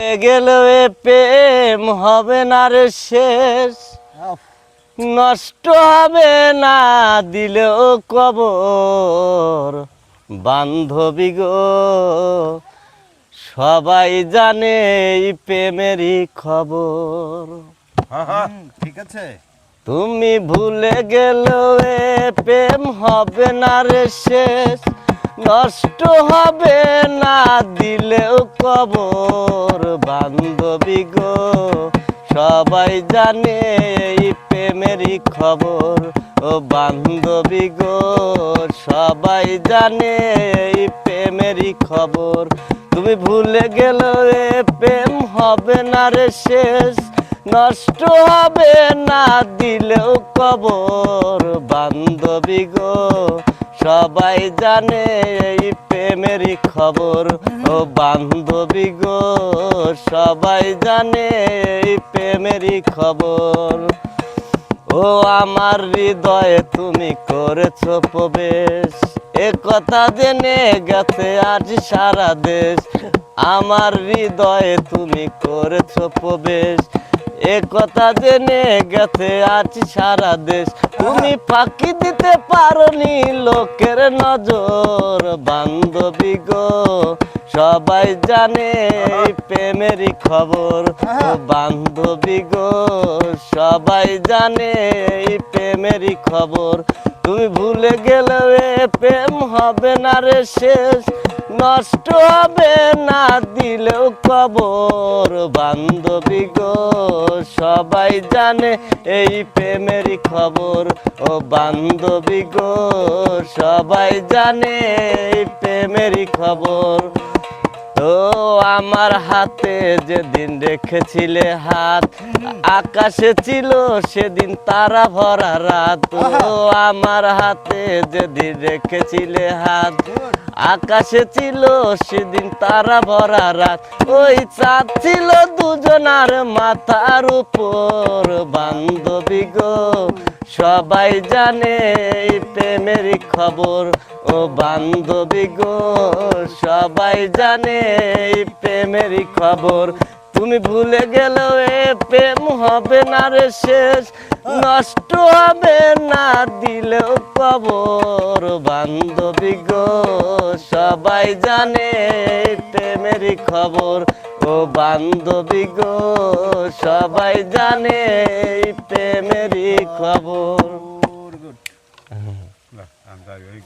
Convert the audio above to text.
গেল এ প্রেম হবে না রে শেষ। নষ্ট হবে না দিলেও কবর। বান্ধবী গো সবাই জানে এই প্রেমেরই খবর। ঠিক আছে। তুমি ভুলে গেলেও এ প্রেম হবে না রে শেষ। নষ্ট হবে না দিলেও কবর বান্ধবী গো। সবাই জানে এই প্রেমেরই খবর। ও বান্ধবী গো, সবাই জানে এই প্রেমেরই খবর। তুমি ভুলে গেলে এ প্রেম হবে না রে শেষ। নষ্ট হবে না দিলেও কবর বান্ধবী গো। সবাই জানে এই প্রেমেরই খবর। ও বান্ধবী গো, সবাই জানে এই প্রেমেরই খবর। ও আমার হৃদয়ে তুমি করেছ প্রবেশ। এ কথা জেনে গেছে আজ সারা দেশ। আমার হৃদয়ে তুমি করেছ প্রবেশ। এ কথা জেনে গেছে আজ সারা দেশ। তুমি ফাঁকি দিতে পারোনি লোকের নজর, বান্ধবী গো। সবাই জানে প্রেমেরই খবর। বান্ধবী গো, সবাই জানে প্রেমেরই খবর। তুমি ভুলে গেলে প্রেম হবে না রে শেষ। নষ্ট হবে না দিলেও কবর বান্ধবী গো সবাই জানে এই প্রেমেরই খবর। ও বান্ধবী গো সবাই জানে এই প্রেমেরই খবর। তো আমার হাতে যেদিন রেখেছিলে হাত আকাশে ছিল সেদিন তারা ভরা রাত। ও আমার হাতে যেদিন রেখেছিলে হাত আকাশে ছিল সেদিন তারা ভরা রাত। ওই চাঁদ ছিল দুজনার মাথার উপর। বান্ধবী গো, সবাই জানে এই প্রেমেরই খবর। ও বান্ধবী গো, সবাই জানে এই প্রেমেরই খবর। তুমি ভুলে গেলেও এ প্রেম হবে না রে শেষ। নষ্ট হবে না দিলেও কবর বান্ধবী গো সবাই জানে প্রেমের প্রেমেরই খবর। ও বান্ধবী গো সবাই জানে প্রেমের প্রেমেরই খবর। করি